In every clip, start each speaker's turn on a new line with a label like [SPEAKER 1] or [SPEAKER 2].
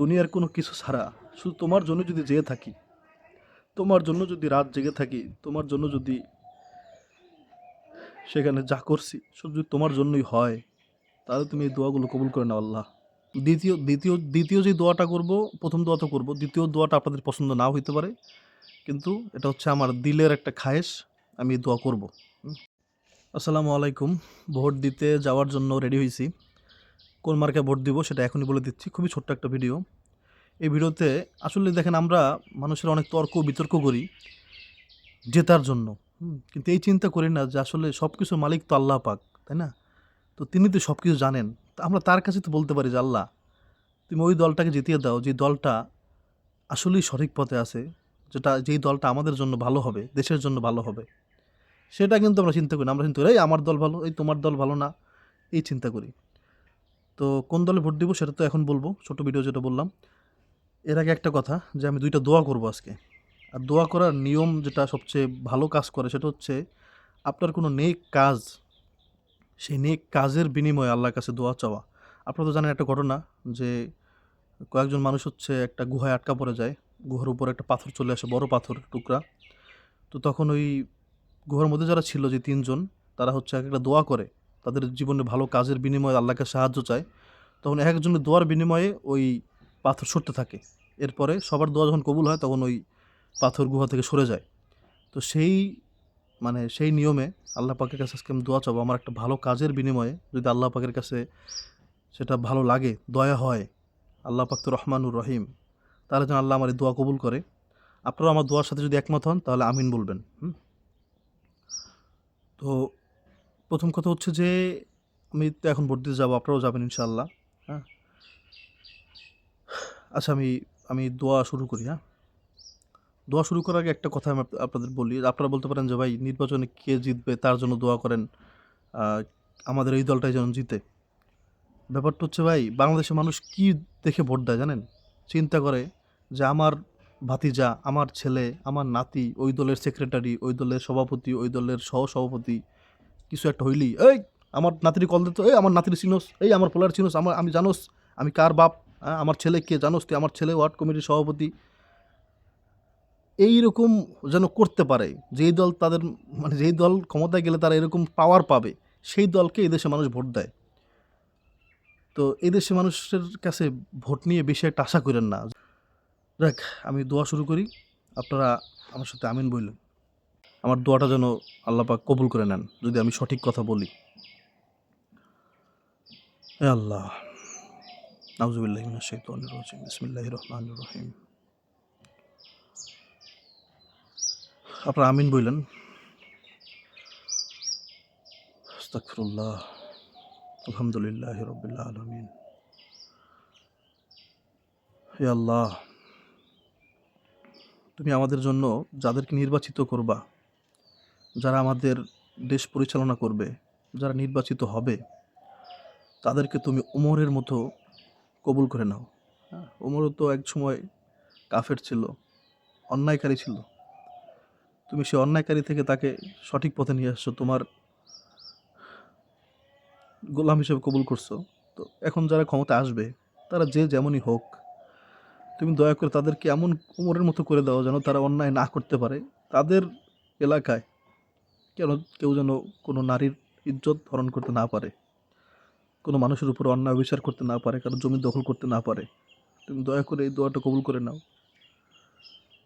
[SPEAKER 1] দুনিয়ার কোনো কিছু ছাড়া, শুধু তোমার জন্য যদি জেগে থাকি, তোমার জন্য যদি রাত জেগে থাকি, তোমার জন্য যদি সেখানে যা করছি শুধু যদি তোমার জন্যই হয়, তাহলে তুমি এই দোয়াগুলো কবুল করে নাও আল্লাহ। দ্বিতীয় দ্বিতীয় দ্বিতীয় যে দোয়াটা করব, প্রথম দোয়া তো করব, দ্বিতীয় দোয়াটা আপনাদের পছন্দ নাও হইতে পারে, কিন্তু এটা হচ্ছে আমার দিলের একটা খায়েশ, আমি দোয়া করব। আসসালামু আলাইকুম, ভোট দিতে যাওয়ার জন্য রেডি হয়েছি কোন মার্কে ভোট দিব সেটা এখনই বলে দিচ্ছি। খুবই ছোট্ট একটা ভিডিও। এই ভিডিওতে আসলে দেখেন আমরা মানুষের অনেক তর্ক বিতর্ক করি জেতার জন্য। কিন্তু এই চিন্তা করি না যে আসলে সব কিছুর মালিক তো আল্লাহ পাক, তাই না? তো তিনি তো সব কিছু জানেন। তা আমরা তার কাছে তো বলতে পারি যে, আল্লাহ, তুমি ওই দলটাকে জিতিয়ে দাও, যে দলটা আসলেই সঠিক পথে আছে, যেটা, যেই দলটা আমাদের জন্য ভালো হবে, দেশের জন্য ভালো হবে। সেটা কিন্তু আমরা চিন্তা করি না। আমরা চিন্তা করি এই আমার দল ভালো, এই তোমার দল ভালো না। এই চিন্তা করি। তো কোন দলে ভোট দিব সেটা তো এখন বলব, ছোট ভিডিও যেটা বললাম। এর আগে একটা কথা যে আমি দুইটা দোয়া করব আজকে। আর দোয়া করার নিয়ম যেটা সবচেয়ে ভালো কাজ করে সেটা হচ্ছে, আপনার কোনো নেক কাজ, সেই নেক কাজের বিনিময়ে আল্লাহর কাছে দোয়া চাওয়া। আপনারা তো জানেন একটা ঘটনা যে কয়েকজন মানুষ হচ্ছে একটা গুহায় আটকা পড়ে যায়, গুহার উপরে একটা পাথর চলে আসে, বড় পাথর, টুকরা। তো তখন ওই গুহার মধ্যে যারা ছিল যে তিনজন, তারা হচ্ছে এক একটা দোয়া করে। তাদের জীবনে ভালো কাজের বিনিময়ে আল্লাহকে সাহায্য চায়, তখন এক একজনের দোয়ার বিনিময়ে ওই পাথর সরতে থাকে। এরপরে সবার দোয়া যখন কবুল হয়, তখন ওই পাথর গুহা থেকে সরে যায়। তো সেই মানে সেই নিয়মে আল্লাহ পাকের কাছে আজকে আমি দোয়া চাবো, আমার একটা ভালো কাজের বিনিময়ে যদি আল্লাহ পাকের কাছে সেটা ভালো লাগে, দয়া হয়, আল্লাহ পাক তো রহমানুর রহিম, তাহলে যেন আল্লাহ আমার এই দোয়া কবুল করে। আপনারা আমার দোয়ার সাথে যদি একমত হন, তাহলে আমিন বলবেন। হুম। তো প্রথম কথা হচ্ছে যে, আমি তো এখন ভোট দিতে যাব, আপনারাও যাবেন ইনশাল্লাহ হ্যাঁ? আচ্ছা আমি আমি দোয়া শুরু করি হ্যাঁ? দোয়া শুরু করার আগে একটা কথা আমি আপনাদের বলি, আপনারা বলতে পারেন যে, ভাই, নির্বাচনে কে জিতবে, তার জন্য দোয়া করেন আমাদের এই দলটাই যেন জিতে। ব্যাপারটা হচ্ছে, ভাই, বাংলাদেশের মানুষ কি দেখে ভোট দেয় জানেন? চিন্তা করে যে, আমার ভাতিজা, আমার ছেলে, আমার নাতি, ওই দলের সেক্রেটারি, ওই দলের সভাপতি, ওই দলের সহ সভাপতি কিছু একটা হইলি এই, আমার নাতির কল দিত এই, আমার নাতির চিনোস, এই, আমার পোলার চিনোস, আমার, আমি জানোস, আমি কার বাপ আমার ছেলে কে জানোস, তুই আমার ছেলে, ওয়ার্ড কমিটির সভাপতি। এই রকম যেন করতে পারে, যেই দল তাদের মানে যেই দল ক্ষমতায় গেলে তারা এরকম পাওয়ার পাবে, সেই দলকে এদেশে মানুষ ভোট দেয়। তো এদেশে মানুষের কাছে ভোট নিয়ে বেশি একটা আশা করেন না। দেখ আমি দোয়া শুরু করি, আপনারা আমার সাথে আমিন বললেন আমার দোয়াটা যেন আল্লাহ পাক কবুল করে নেন, যদি আমি সঠিক কথা বলি। আল্লাহ, নাউজুবিল্লাহ রহমানির রহিম। আপনারা আমিন বললেন। আলহামদুলিল্লাহ আলমিন। আল্লাহ, তুমি আমাদের জন্য যাদেরকে নির্বাচিত করবা যারা আমাদের দেশ পরিচালনা করবে, যারা নির্বাচিত হবে, তাদেরকে তুমি ওমরের মতো কবুল করে নাও। ওমরও তো এক সময় কাফের ছিল, অন্যায়কারী ছিল। তুমি সে অন্যায়কারী থেকে তাকে সঠিক পথে নিয়ে আসছো, তোমার গোলাম হিসেবে কবুল করছ। তো এখন যারা ক্ষমতা আসবে, তারা যে যেমনই হোক, তুমি দয়া করে তাদেরকে এমন কোমরের মতো করে দাও যেন তারা অন্যায় না করতে পারে। তাদের এলাকায় কেন কেউ যেন কোনো নারীর ইজ্জত হরণ করতে না পারে? কোনো মানুষের উপর অন্যায় বিচার করতে না পারে, কারও জমি দখল করতে না পারে। তুমি দয়া করে এই দোয়াটা কবুল করে নাও।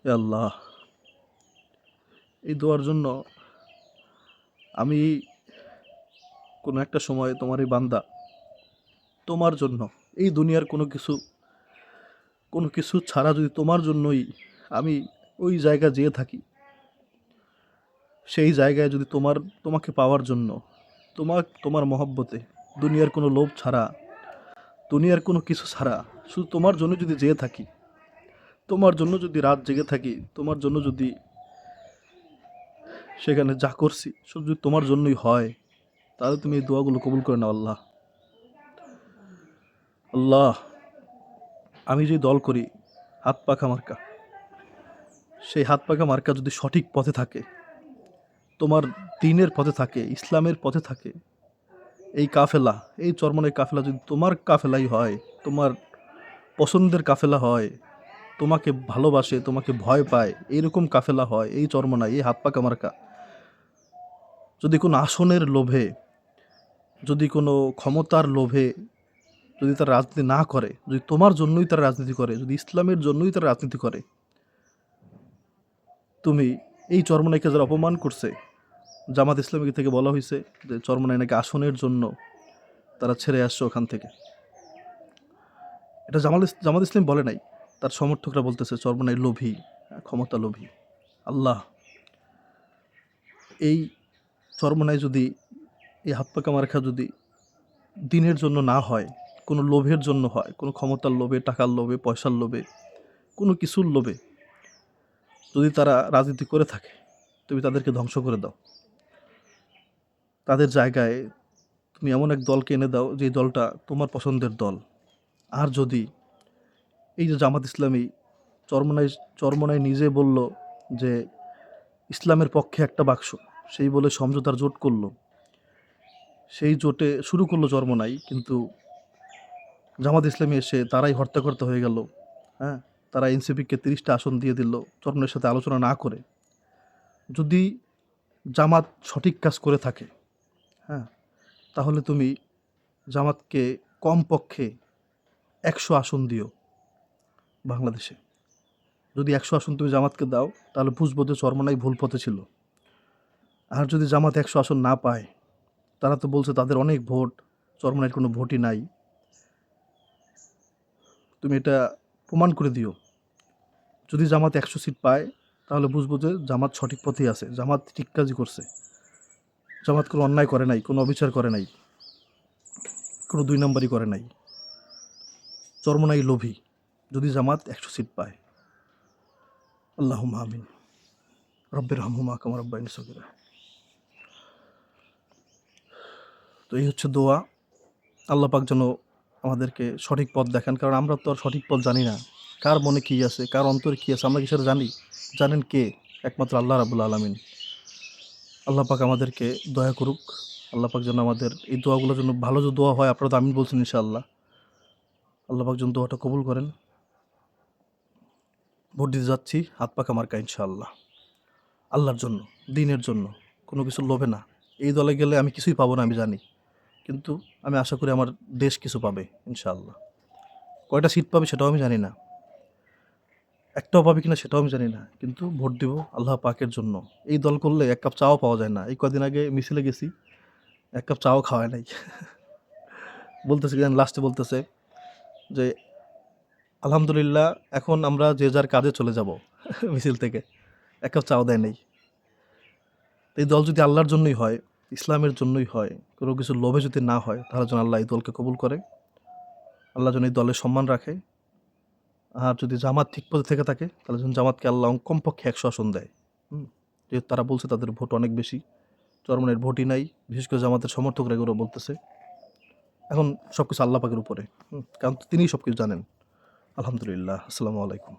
[SPEAKER 1] আল্লাহ, এই দোয়ার জন্য আমি কোনো একটা সময় তোমার এই বান্দা, তোমার জন্য, এই দুনিয়ার কোনো কিছু কোনো কিছু ছাড়া যদি তোমার জন্যই আমি ওই জায়গা যেয়ে থাকি সেই জায়গায় যদি তোমার, তোমাকে পাওয়ার জন্য, তোমার তোমার মহব্বতে দুনিয়ার কোনো লোভ ছাড়া, দুনিয়ার কোনো কিছু ছাড়া, শুধু তোমার জন্য যদি যেয়ে থাকি, তোমার জন্য যদি রাত জেগে থাকি, তোমার জন্য যদি সেখানে যা করছি শুধু যদি তোমার জন্যই হয়, তাহলে তুমি এই দোয়াগুলো কবুল করে নাও আল্লাহ। আল্লাহ, আমি যে দল করি, হাত পাখা মার্কা, সেই হাত পাখা মার্কা যদি সঠিক পথে থাকে তোমার দিনের পথে থাকে, ইসলামের পথে থাকে। এই কাফেলা, এই চরমনের কাফেলা যদি তোমার কাফেলাই হয়, তোমার পছন্দের কাফেলা হয়, তোমাকে ভালোবাসে, তোমাকে ভয় পায় এইরকম কাফেলা হয়, এই চর্মনায় এই হাত পা কামারকা যদি কোনো আসনের লোভে, যদি কোনো ক্ষমতার লোভে যদি তারা রাজনীতি না করে, যদি তোমার জন্যই তারা রাজনীতি করে, যদি ইসলামের জন্যই তারা রাজনীতি করে, তুমি এই চর্মনাইকে যারা অপমান করছে, জামাত ইসলামী থেকে বলা হয়েছে যে চর্মনাই নাকি আসনের জন্য তারা ছেড়ে আসছে ওখান থেকে। এটা জামাল জামাত ইসলাম বলে নাই, তার সমর্থকরা বলতেছে চর্মনাই লোভী, ক্ষমতা লোভী। আল্লাহ, এই চর্মনাই যদি, এই হাত পাকা মার্কা যদি দিনের জন্য না হয়, কোনো লোভের জন্য হয়, কোনো ক্ষমতার লোভে, টাকার লোভে, পয়সার লোভে, কোনো কিছুর লোভে যদি তারা রাজনীতি করে থাকে, তুমি তাদেরকে ধ্বংস করে দাও। তাদের জায়গায় তুমি এমন এক দলকে এনে দাও যে দলটা তোমার পছন্দের দল। আর যদি এই যে জামাত ইসলামী চরমনাই চরমনাই নিজে বলল যে ইসলামের পক্ষে একটা বাক্স, সেই বলে সমঝোতার জোট করল। সেই জোটে শুরু করল চরমনাই, কিন্তু জামাত ইসলামী এসে তারাই হর্তাকর্তা হয়ে গেল হ্যাঁ? তারা এনসিপিকে তিরিশটা আসন দিয়ে দিল চরমনের সাথে আলোচনা না করে। যদি জামাত সঠিক কাজ করে থাকে হ্যাঁ তাহলে তুমি জামাতকে কমপক্ষে একশো আসন দিও বাংলাদেশে। যদি একশো আসন তুমি জামাতকে দাও, তাহলে বুঝব যে চরমনাই ভুল পথে ছিল। আর যদি জামাত একশো আসন না পায়, তারা তো বলছে তাদের অনেক ভোট, চরমনাইয়ের কোনো ভোটই নাই। তুমি এটা প্রমাণ করে দিও। যদি জামাত একশো সিট পায়, তাহলে বুঝব যে জামাত সঠিক পথেই আছে। জামাত ঠিক কাজই করছে। জামাত কোনো অন্যায় করে নাই, কোনো অবিচার করে নাই, কোনো দুই নম্বরই করে নাই। চরমনাই লোভী, যদি জামাত একশো সিট পায়। আল্লাহ মাহমিন রব্বের হামহুমা কামার রব্বাইন সগিরা। তো এই হচ্ছে দোয়া। আল্লাহ পাক যেন আমাদেরকে সঠিক পথ দেখান, কারণ আমরা তো আর সঠিক পথ জানি না। কার মনে কী আছে, কার অন্তরে কী আছে, আমরা কি সেটা জানি? জানেন কে? একমাত্র আল্লাহ রাবুল আলমিন। আল্লাহ পাক আমাদেরকে দয়া করুক। আল্লাহ পাক যেন আমাদের এই দোয়াগুলোর জন্য ভালো যে দোয়া হয়, আপনারা তো আমিন বলছেন ইনশাআল্লাহ। আল্লাহ পাক যেন দোয়াটা কবুল করেন। ভোট দিতে যাচ্ছি, হাত পাকা মার্কা ইনশাআল্লাহ। আল্লাহর জন্য, দিনের জন্য, কোনো কিছু লোভে না। এই দলে গেলে আমি কিছুই পাবো না, আমি জানি। কিন্তু আমি আশা করি আমার দেশ কিছু পাবে ইনশাআল্লাহ। কয়টা সিট পাবে সেটাও আমি জানি না। একটাও পাবে কিনা সেটাও আমি জানি না। কিন্তু ভোট দিব আল্লাহ পাকের জন্য। এই দল করলে এক কাপ চাও পাওয়া যায় না। এই কদিন আগে মিছিলে গেছি, এক কাপ চাও খাওয়ায় নাই। বলতেছে লাস্টে বলতেছে যে, আলহামদুলিল্লাহ, এখন আমরা যে যার কাজে চলে যাব মিছিল থেকে, এক কাপ চাও দেয় নাই। এই দল যদি আল্লাহর জন্যই হয়, ইসলামের জন্যই হয়, কোনো কিছু লোভে যদি না হয়, তাহলে যেন আল্লাহ এই দলকে কবুল করে। আল্লাহ যেন এই দলের সম্মান রাখে। আর যদি জামাত ঠিক পথে থেকে থাকে, তাহলে যখন জামাতকে আল্লাহ কমপক্ষে একশো আসন দেয়। হুম? যেহেতু তারা বলছে তাদের ভোট অনেক বেশি, চরমনের ভোটই নাই, বিশেষ করে জামাতের সমর্থকরা এগুলো বলতেছে। এখন সব কিছু আল্লাহ পাকের উপরে। কারণ তিনিই সব কিছু জানেন। আলহামদুলিল্লাহ, আসসালামু আলাইকুম।